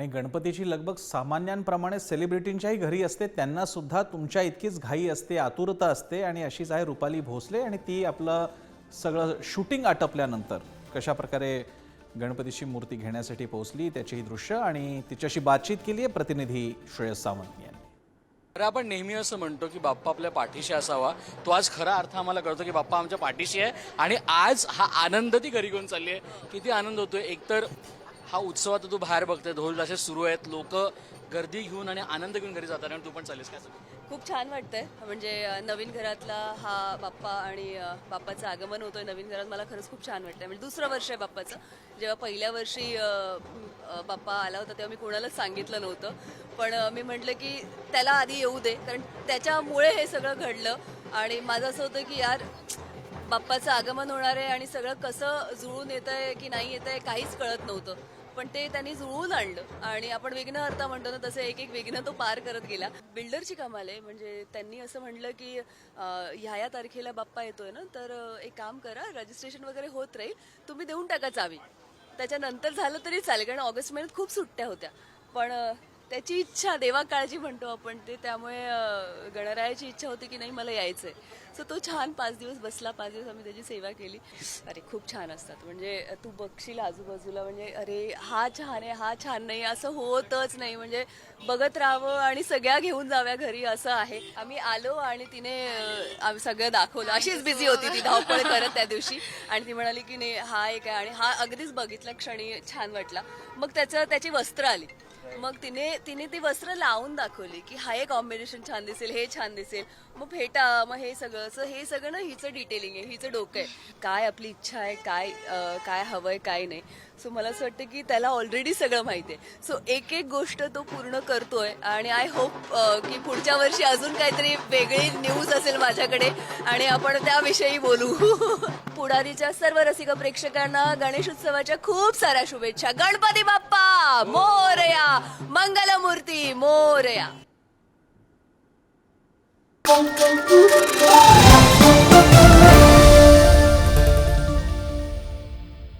आणि गणपतीची लगबग सामान्यांप्रमाणे सेलिब्रिटींच्याही घरी असते त्यांना सुद्धा तुमच्या इतकीच घाई असते आतुरता असते आणि अशीच आहे रुपाली भोसले आणि ती आपलं सगळं शूटिंग आटपल्यानंतर कशा प्रकारे गणपतीची मूर्ती घेण्यासाठी पोहोचली त्याचीही दृश्य आणि तिच्याशी बातचीत केली आहे प्रतिनिधी श्रेयस सावंत यांनी. अरे आपण नेहमी असं म्हणतो की बाप्पा आपल्या पाठीशी असावा. तो आज खरा अर्थ आम्हाला कळतो की बाप्पा आमच्या पाठीशी आहे आणि आज हा आनंद ती घरी घेऊन चालली आहे. किती आनंद होतोय. एकतर हा उत्सव आता तू बाहेर बघते ढोल असे सुरू आहेत लोक गर्दी घेऊन आणि आनंद घेऊन घरी जातात आणि तू पण चालेस काय? खूप छान वाटतंय. म्हणजे नवीन घरातला हा बाप्पा आणि बाप्पाचं आगमन होतोय नवीन घरात मला खरंच खूप छान वाटतंय. म्हणजे दुसरं वर्ष आहे बाप्पाचं. जेव्हा पहिल्या वर्षी बाप्पा आला होता तेव्हा मी कोणालाच सांगितलं नव्हतं. पण मी म्हटलं की त्याला आधी येऊ दे कारण त्याच्यामुळे हे सगळं घडलं. आणि माझं असं होतं की यार बाप्पाचं आगमन होणार आहे आणि सगळं कसं जुळून येत आहे की नाही येत आहे काहीच कळत नव्हतं. पण ते त्यांनी जुळवून आणलं आणि आपण विघ्न अर्था म्हणतो ना तसं एक एक विघ्न तो पार करत गेला. बिल्डरची कमाल आहे म्हणजे त्यांनी असं म्हटलं की ह्या या तारखेला बाप्पा येतोय ना तर एक काम करा रजिस्ट्रेशन वगैरे होत राहील तुम्ही देऊन टाका चावी. त्याच्यानंतर झालं तरी चालेल कारण ऑगस्ट महिन्यात खूप सुट्ट्या होत्या. पण त्याची इच्छा देवा काळजी म्हणतो आपण ते. त्यामुळे गणरायाची इच्छा होती की नाही मला यायचंय. सो तो छान पाच दिवस बसला. पाच दिवस आम्ही त्याची सेवा केली. अरे खूप छान असतात. म्हणजे तू बघशील आजूबाजूला म्हणजे अरे हा छान आहे हा छान नाही असं होतच नाही. म्हणजे बघत राहावं आणि सगळ्या घेऊन जाव्या घरी असं आहे. आम्ही आलो आणि तिने आम्ही सगळं दाखवलं. अशीच बिझी होती ती धावपळ करत त्या दिवशी. आणि ती म्हणाली की नाही हा एक आहे. आणि हा अगदीच बघितला क्षणी छान वाटला. मग त्याचं त्याची वस्त्र आली. मग तिने तिने ती वस्त्र लावून दाखवली की हा हे कॉम्बिनेशन छान दिसेल हे छान दिसेल. मग फेटा मग हे सगळं असं हे सगळं ना हिचं डिटेलिंग आहे हिचं डोकं आहे. काय आपली इच्छा आहे काय अं, काय हवंय काय नाही. सो मला असं वाटतं की त्याला ऑलरेडी सगळं माहिती आहे. सो एक एक गोष्ट तो पूर्ण करतोय आणि आय होप की पुढच्या वर्षी अजून काहीतरी वेगळी न्यूज असेल माझ्याकडे आणि आपण त्याविषयी बोलू. पुढारीच्या सर्व रसिक प्रेक्षकांना गणेश उत्सवाच्या खूप साऱ्या शुभेच्छा. गणपती बाप्पा मोरया. मंगलमूर्ती मोरया.